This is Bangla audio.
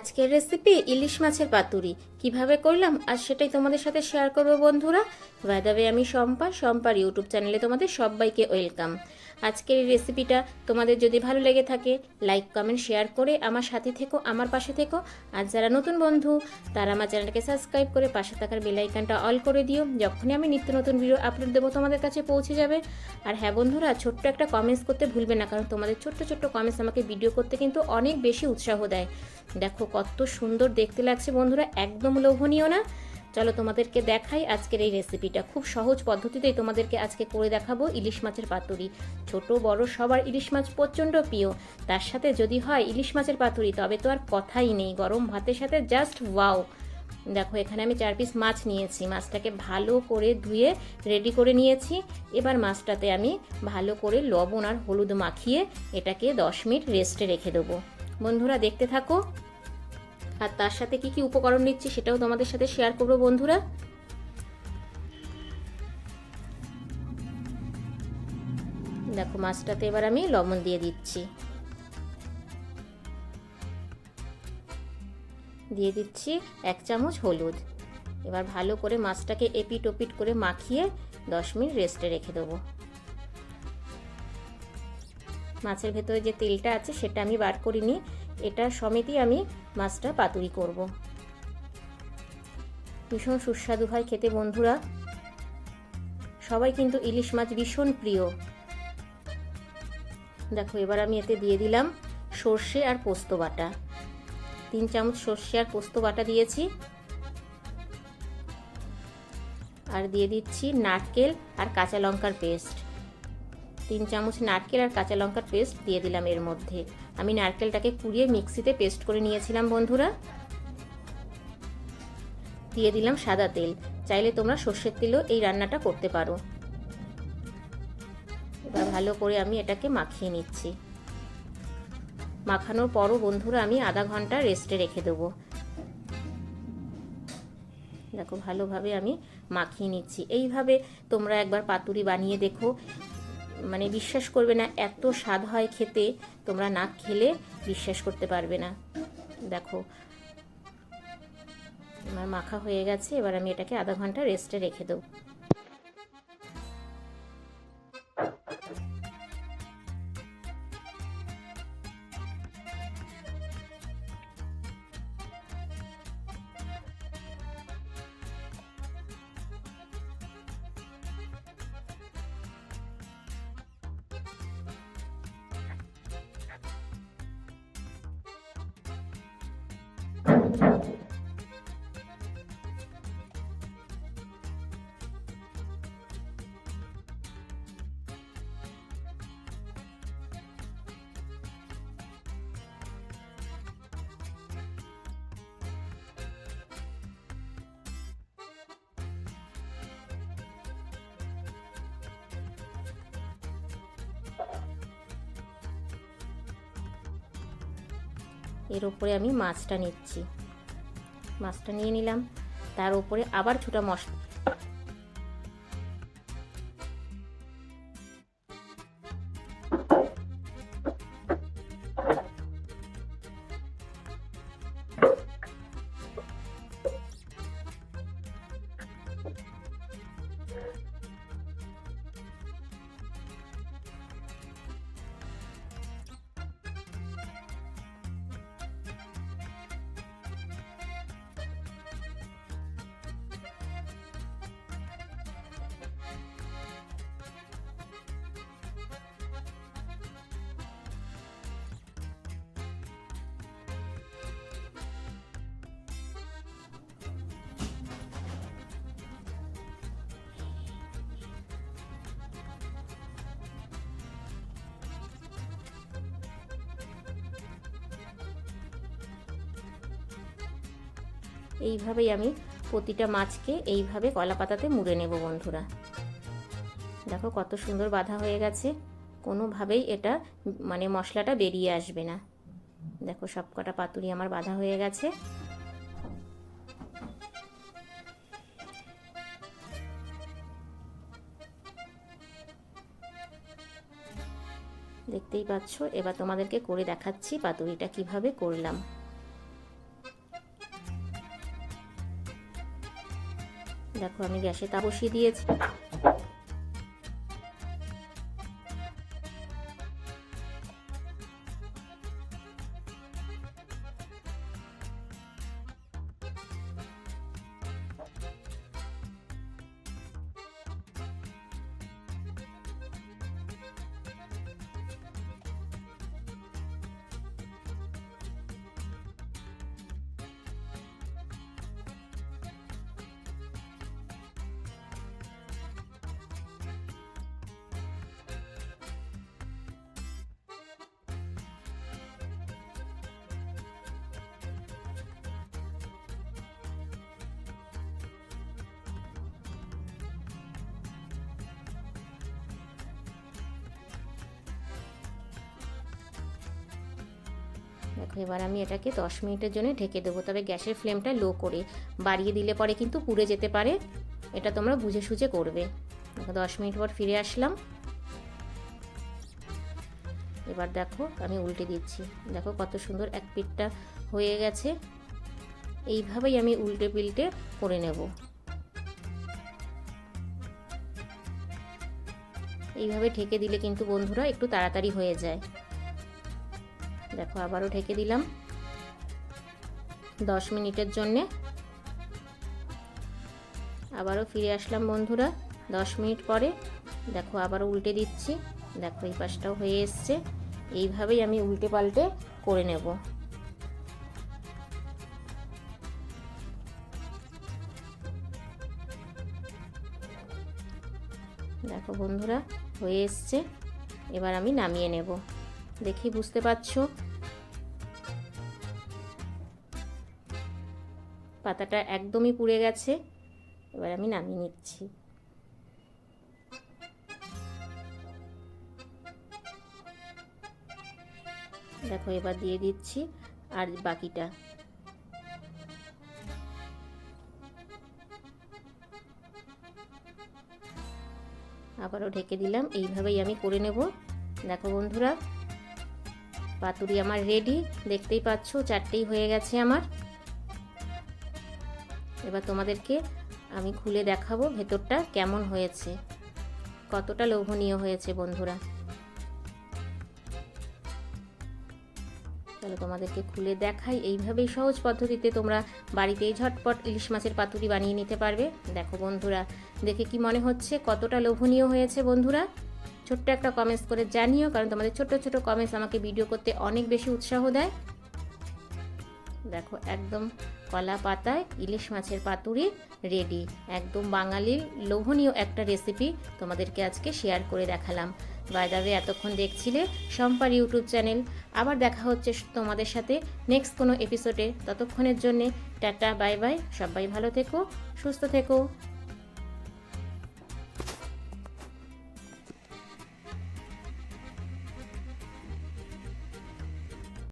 আজকের রেসিপি ইলিশ মাছের পাতুরি। কীভাবে করলাম? আর সেটাই তোমাদের সাথে শেয়ার করব বন্ধুরা। ভাই আমি শম্পা। শম্পার ইউটিউব চ্যানেলে তোমাদের সবাইকে ওয়েলকাম আজকের এই রেসিপিটা তোমাদের যদি ভালো লেগে থাকে লাইক কমেন্ট শেয়ার করে আমার সাথে থেকো, আমার পাশে থেকো। আর যারা নতুন বন্ধু, তারা আমার চ্যানেলটাকে সাবস্ক্রাইব করে পাশে থাকার বেলাইকানটা অল করে দিও। যখনই আমি নিত্য নতুন ভিডিও আপলোড দেবো তোমাদের কাছে পৌঁছে যাবে। আর হ্যাঁ বন্ধুরা, ছোট্ট একটা কমেন্টস করতে ভুলবে না, কারণ তোমাদের ছোট্ট ছোট্ট কমেন্টস আমাকে ভিডিও করতে কিন্তু অনেক বেশি উৎসাহ দেয়। দেখো কত সুন্দর দেখতে লাগছে বন্ধুরা, একদম লোভনীয় না? চলো তোমাদেরকে দেখাই আজকের এই রেসিপিটা খুব সহজ পদ্ধতিতেই তোমাদেরকে আজকে করে দেখাবো ইলিশ মাছের পাতুরি। ছোট, বড়, সবার ইলিশ মাছ প্রচণ্ড প্রিয়। তার সাথে যদি হয় ইলিশ মাছের পাতুরি, তবে তো আর কথাই নেই। গরম ভাতের সাথে জাস্ট ওয়াও দেখো, এখানে আমি চার পিস মাছ নিয়েছি। মাছটাকে ভালো করে ধুয়ে রেডি করে নিয়েছি। এবার মাছটাতে আমি ভালো করে লবণ আর হলুদ মাখিয়ে এটাকে দশ মিনিট রেস্টে রেখে দেবো। বন্ধুরা, দেখতে থাকো। আর তার সাথে কি কি উপকরণ নিচ্ছি সেটাও তোমাদের সাথে শেয়ার করব, বন্ধুরা। দেখো, মাছটাতে এবার আমি লবণ দিয়ে দিচ্ছি। দিয়ে দিচ্ছি এক চামচ হলুদ। এবার ভালো করে মাছটাকে এপিট ওপিট করে মাখিয়ে দশ মিনিট রেস্টে রেখে দেবো। মাছের ভেতরে যে তেলটা আছে সেটা আমি বার করিনি। এটা সমেতই আমি মাছটা পাতুরি করব। ভীষণ সুস্বাদু হয় খেতে বন্ধুরা। সবাই কিন্তু ইলিশ মাছ ভীষণ প্রিয়। দেখো, এবার আমি এতে দিয়ে দিলাম সর্ষে আর পোস্ত বাটা। তিন চামচ সর্ষে আর পোস্ত বাটা দিয়েছি। আর দিয়ে দিচ্ছি নারকেল আর কাঁচা লঙ্কার পেস্ট। তিন চামচ নারকেল আর কাঁচা লঙ্কার পেস্ট দিয়ে দিলাম এর মধ্যে। আমি নারকেলটাকে কুড়িয়ে মিক্সিতে পেস্ট করে নিয়েছিলাম, বন্ধুরা। দিয়ে দিলাম সাদা তেল। চাইলে তোমরা সর্ষের তেলেও এই রান্নাটা করতে পারো। এবার ভালো করে আমি এটাকে মাখিয়ে নিচ্ছি। মাখানোর পরও, বন্ধুরা, আমি আধা ঘণ্টা রেস্টে রেখে দেবো। দেখো, ভালোভাবে আমি মাখিয়ে নিচ্ছি। এইভাবে তোমরা একবার পাতুরি বানিয়ে দেখো। মানে বিশ্বাস করবে না, এত স্বাদ হয় খেতে, তোমরা না খেলে বিশ্বাস করতে পারবে না। দেখো, আমার মাখা হয়ে গেছে, এবার আমি এটাকে আধা ঘণ্টা রেস্টে রেখে দেবো। এর উপরে আমি মাছটা নিচ্ছি। মাছটা নিয়ে নিলাম। তার উপরে আবার ছোটা মশলা এইভাবেই আমি প্রতিটা মাছকে এইভাবে কলা পাতাতে মুড়ে নেব বন্ধুরা। দেখো কত সুন্দর বাঁধা হয়ে গেছে। কোনোভাবেই এটা মানে মশলাটা বেরিয়ে আসবে না। দেখো সব কটা পাতুরি আমার বাঁধা হয়ে গেছে। দেখতেই পাচ্ছ, এবার তোমাদেরকে করে দেখাচ্ছি পাতুরিটা কীভাবে করলাম। দেখো আমি গ্যাসে তা বসিয়ে দিয়েছি। দেখো, এবার আমি এটাকে দশ মিনিটের জন্য ঢেকে দেবো। তবে গ্যাসের ফ্লেমটা লো করে। বাড়িয়ে দিলে পরে কিন্তু পুড়ে যেতে পারে। এটা তোমরা বুঝে সুঝে করবে। দেখো, দশ মিনিট পর ফিরে আসলাম। এবার দেখো, আমি উল্টে দিচ্ছি। দেখো, কত সুন্দর এক পিঠটা হয়ে গেছে। এইভাবেই আমি উল্টে পিল্টে করে নেব। এইভাবে ঠেকে দিলে কিন্তু বন্ধুরা একটু তাড়াতাড়ি হয়ে যায়। দেখো, আবারও ঢেকে দিলাম। দশ মিনিটের জন্যে। আবারও ফিরে আসলাম বন্ধুরা, দশ মিনিট পরে। দেখো, আবারও উল্টে দিচ্ছি। দেখো, এই পাশটাও হয়ে এসছে। এইভাবেই আমি উল্টে পাল্টে করে নেব। দেখো বন্ধুরা, হয়ে এসছে। এবার আমি নামিয়ে নেব। দেখি, বুঝতে পারছ? পাতাটা একদমই পুড়ে গেছে। এবার আমি নামিয়ে নিচ্ছি। দেখো, এবার দিয়ে দিচ্ছি আর বাকিটা। আবারও ঢেকে দিলাম, এইভাবেই আমি করে নেব। দেখো বন্ধুরা, পাতুরি আমার রেডি দেখতেই পাচ্ছ, চারটেই হয়ে গেছে আমার। এবার তোমাদেরকে আমি খুলে দেখাবো ভেতরটা কেমন হয়েছে। কতটা লোভনীয় হয়েছে বন্ধুরা। তাহলে তোমাদেরকে খুলে দেখাই। এইভাবেই সহজ পদ্ধতিতে তোমরা বাড়িতেই ঝটপট ইলিশ মাছের পাতুরি বানিয়ে নিতে পারবে। দেখো বন্ধুরা, দেখে কি মনে হচ্ছে কতটা লোভনীয় হয়েছে বন্ধুরা? ছোট্ট একটা কমেন্টস করে জানিও, কারণ তোমাদের ছোট ছোট কমেন্টস আমাকে ভিডিও করতে অনেক বেশি উৎসাহ দেয়। দেখো, একদম কলা পাতায় ইলিশ মাছের পাতুরি রেডি একদম বাঙালির লোভনীয় একটা রেসিপি তোমাদেরকে আজকে শেয়ার করে দেখালাম। বাইদাবে এতক্ষণ দেখছিলে সম্পার ইউটিউব চ্যানেল আবার দেখা হচ্ছে তোমাদের সাথে নেক্সট কোনো এপিসোডে ততক্ষণের জন্যে টাটা বাই বাই সবাই ভালো থেকো, সুস্থ থেকো।